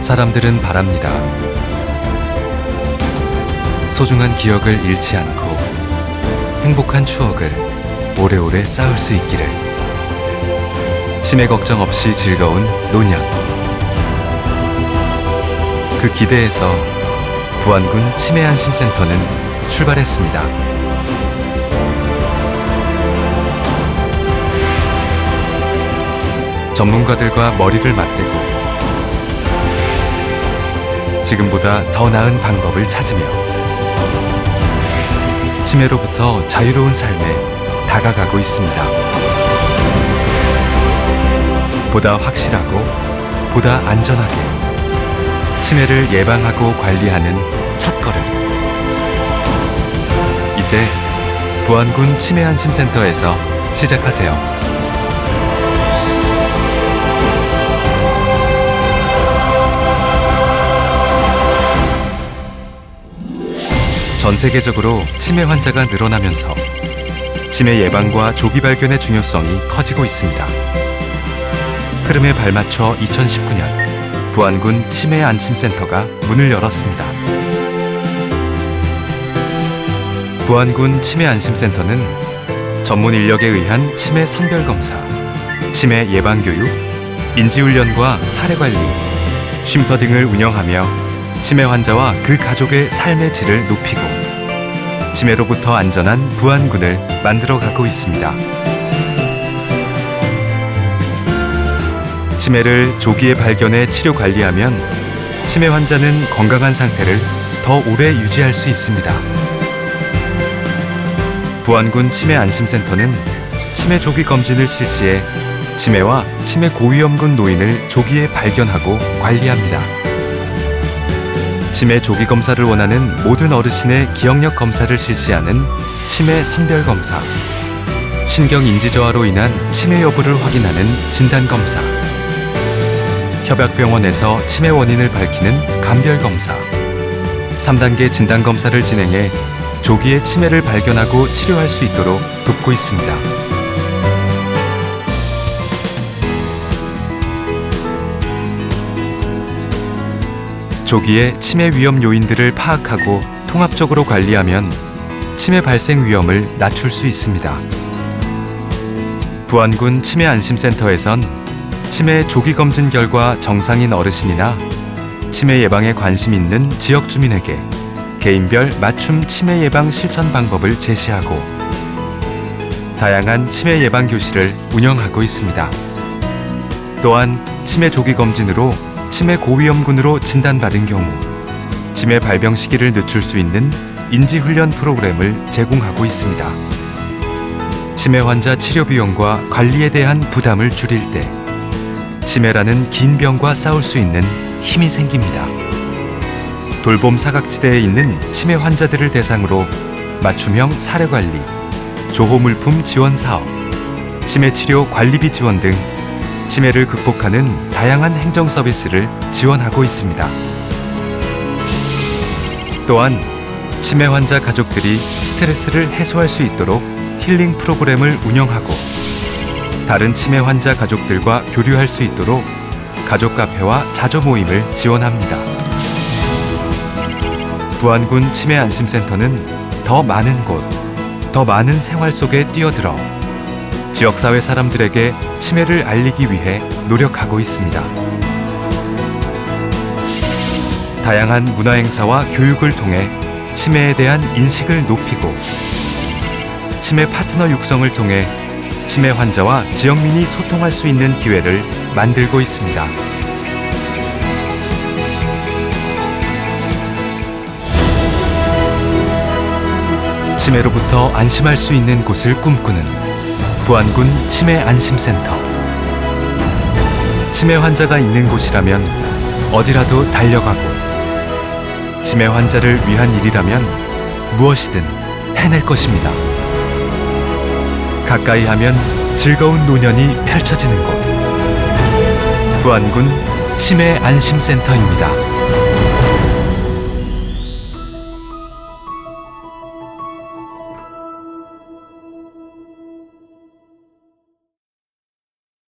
사람들은 바랍니다. 소중한 기억을 잃지 않고 행복한 추억을 오래오래 쌓을 수 있기를. 치매 걱정 없이 즐거운 노년. 그 기대에서 부안군 치매 안심센터는 출발했습니다. 전문가들과 머리를 맞대고 지금보다 더 나은 방법을 찾으며 치매로부터 자유로운 삶에 다가가고 있습니다. 보다 확실하고 보다 안전하게 치매를 예방하고 관리하는 첫걸음. 이제 부안군 치매안심센터에서 시작하세요. 전 세계적으로 치매 환자가 늘어나면서 치매 예방과 조기 발견의 중요성이 커지고 있습니다. 흐름에 발맞춰 2019년 부안군 치매 안심센터가 문을 열었습니다. 부안군 치매 안심센터는 전문 인력에 의한 치매 선별 검사, 치매 예방 교육, 인지 훈련과 사례 관리, 쉼터 등을 운영하며 치매 환자와 그 가족의 삶의 질을 높이고 치매로부터 안전한 부안군을 만들어가고 있습니다. 치매를 조기에 발견해 치료 관리하면 치매 환자는 건강한 상태를 더 오래 유지할 수 있습니다. 부안군 치매 안심센터는 치매 조기 검진을 실시해 치매와 치매 고위험군 노인을 조기에 발견하고 관리합니다. 치매 조기 검사를 원하는 모든 어르신의 기억력 검사를 실시하는 치매 선별 검사, 신경 인지 저하로 인한 치매 여부를 확인하는 진단 검사, 협약병원에서 치매 원인을 밝히는 감별 검사, 3단계 진단 검사를 진행해 조기에 치매를 발견하고 치료할 수 있도록 돕고 있습니다. 조기에 치매 위험 요인들을 파악하고 통합적으로 관리하면 치매 발생 위험을 낮출 수 있습니다. 부안군 치매 안심센터에선 치매 조기 검진 결과 정상인 어르신이나 치매 예방에 관심 있는 지역 주민에게 개인별 맞춤 치매 예방 실천 방법을 제시하고 다양한 치매 예방 교실을 운영하고 있습니다. 또한 치매 조기 검진으로 치매 고위험군으로 진단받은 경우 치매 발병 시기를 늦출 수 있는 인지 훈련 프로그램을 제공하고 있습니다. 치매 환자 치료 비용과 관리에 대한 부담을 줄일 때 치매라는 긴 병과 싸울 수 있는 힘이 생깁니다. 돌봄 사각지대에 있는 치매 환자들을 대상으로 맞춤형 사례 관리, 조호 물품 지원 사업, 치매 치료 관리비 지원 등 치매를 극복하는 다양한 행정 서비스를 지원하고 있습니다. 또한 치매 환자 가족들이 스트레스를 해소할 수 있도록 힐링 프로그램을 운영하고 다른 치매 환자 가족들과 교류할 수 있도록 가족 카페와 자조 모임을 지원합니다. 부안군 치매 안심센터는 더 많은 곳, 더 많은 생활 속에 뛰어들어 지역사회 사람들에게 치매를 알리기 위해 노력하고 있습니다. 다양한 문화행사와 교육을 통해 치매에 대한 인식을 높이고 치매 파트너 육성을 통해 치매 환자와 지역민이 소통할 수 있는 기회를 만들고 있습니다. 치매로부터 안심할 수 있는 곳을 꿈꾸는 부안군 치매 안심센터. 치매 환자가 있는 곳이라면 어디라도 달려가고 치매 환자를 위한 일이라면 무엇이든 해낼 것입니다. 가까이 하면 즐거운 노년이 펼쳐지는 곳. 부안군 치매 안심센터입니다.